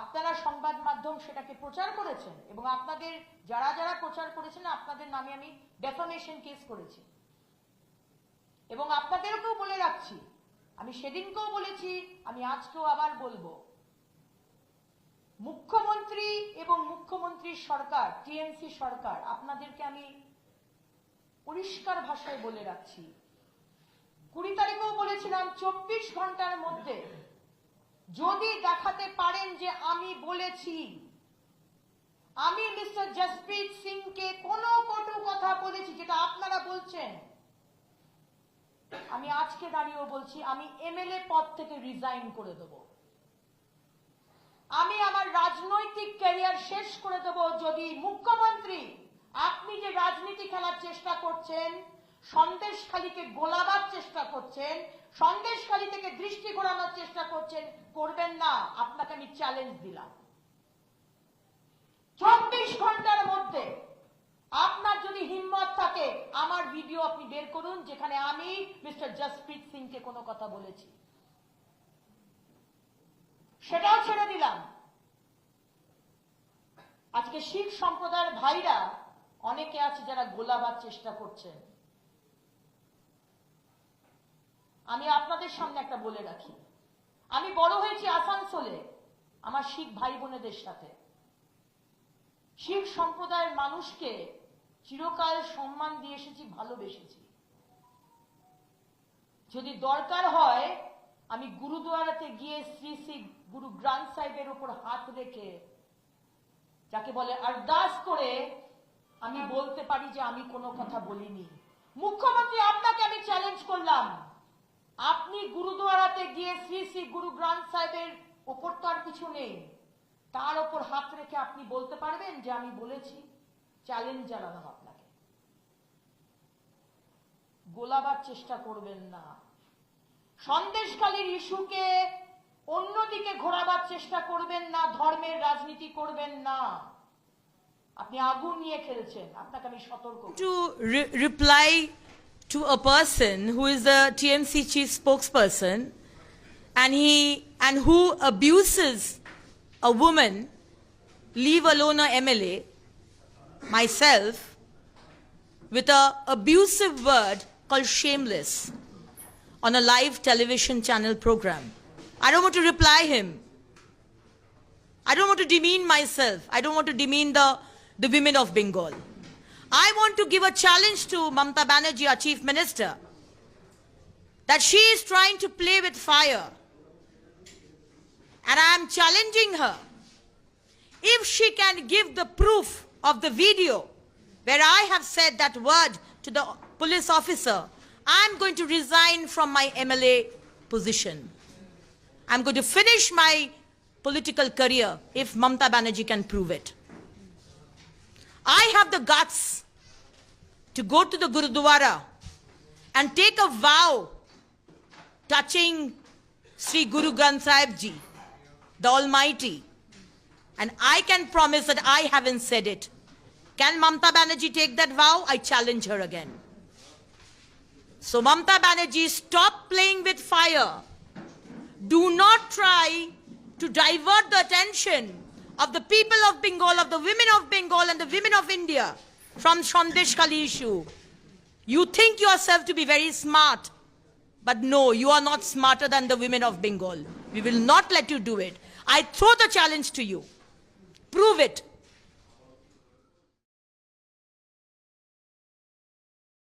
আপনারা সংবাদ মাধ্যম সেটাকে প্রচার করেছেন এবং আপনাদের যারা যারা প্রচার করেছেন, আপনাদের নামে আমি ডেফামেশন কেস করেছি। এবং আপনাদেরকেও বলে রাখছি, আমি সেদিনকেও বলেছি, আমি আজকেও আবার বলব। মুখ্যমন্ত্রী এবং মুখ্যমন্ত্রীর সরকার, টিএমসি সরকার, আপনাদেরকে আমি পরিষ্কার ভাষায় বলে রাখছি। কুড়ি তারিখেও বলেছিলাম, চব্বিশ ঘণ্টার মধ্যে যদি দেখাতে পারেন যে আমি বলেছি, আমি মিস্টার জসপ্রীত সিংকে কোনো কটু কথা বলেছি যেটা আপনারা বলছেন। আমি আজকে দাঁড়িয়েও বলছি, আমি এমএলএ পদ থেকে রিজাইন করে দেব। আমি আমার রাজনৈতিক ক্যারিয়ার শেষ করে দেব যদি মুখ্যমন্ত্রী, আপনি যে রাজনীতি খেলার চেষ্টা করছেন সন্দেশখালীকে গোলাবার চেষ্টা করছেন, সন্দেশখালী থেকে দৃষ্টি ঘোরানোর চেষ্টা করছেন, করবেন না, আপনাকে আমি চ্যালেঞ্জ দিলাম। চব্বিশ ঘণ্টার মধ্যে আপনার যদি হিম্মত থাকে, আমার ভিডিও আপনি বের করুন, যেখানে আমি মিস্টার জসপ্রীত সিংকে কোনো কথা বলেছি। সেটাও ছেড়ে দিলাম। আজকে শিখ সম্প্রদায়ের ভাইরা অনেকে আছে যারা গোলাবার চেষ্টা করছেন। আমি আপনাদের সামনে একটা বলে রাখি। আমি বড় হয়েছি আসানসোলে, আমার শিখ ভাই বোনেদের সাথে। শিখ সম্প্রদায়ের মানুষকে চিরকাল সম্মান দিয়ে এসেছি, ভালোবেসেছি। যদি দরকার হয়, আমি গুরুদুয়ারাতে গিয়ে শ্রী শ্রী গুরু গ্রান্থ সাহেবের উপর হাত রেখে, যাকে বলে আরদাস করে, আমি বলতে পারি যে আমি কোনো কথা বলিনি। মুখ্যমন্ত্রী, আপনাকে আমি চ্যালেঞ্জ করলাম। গুরুদুয়ারাতে গিয়ে শ্রী শ্রী গুরু গ্রান্থ সাহেবের ওপর তো আর কিছু নেই। তার ওপর হাত রেখে আপনি বলতে পারবেন যে আমি বলেছি চ্যালেঞ্জ জানালাম আপনাকে। গোলাবার চেষ্টা করবেন না। সন্দেশকালীর ইস্যুকে অন্যদিকে ঘোরাবার চেষ্টা করবেন না, ধর্মের রাজনীতি করবেন না। আপনি আগুন নিয়ে খেলছেন, আপনাকে আমি সতর্ক re- reply to a person who is the TMC chief spokesperson and he and who abuses a woman, leave alone a MLA, myself, with a abusive word called shameless on a live television channel program. I don't want to reply him. I don't want to demean myself. I don't want to demean the, the women of Bengal. I want to give a challenge to Mamta Banerjee, our chief minister, that she is trying to play with fire. And I am challenging her. If she can give the proof of the video where I have said that word to the police officer, I'm going to resign from my MLA position. I'm going to finish my political career if Mamta Banerjee can prove it. I have the guts to go to the Gurudwara and take a vow touching Sri Guru Granth Sahib Ji, the Almighty. And I can promise that I haven't said it. Can Mamta Banerjee take that vow? I challenge her again. So, Mamta Banerjee, stop playing with fire. Do not try to divert the attention of the people of Bengal, of the women of Bengal, and the women of India from Sandesh Kali issue. You think yourself to be very smart, but no, you are not smarter than the women of Bengal. We will not let you do it. I throw the challenge to you. Prove it.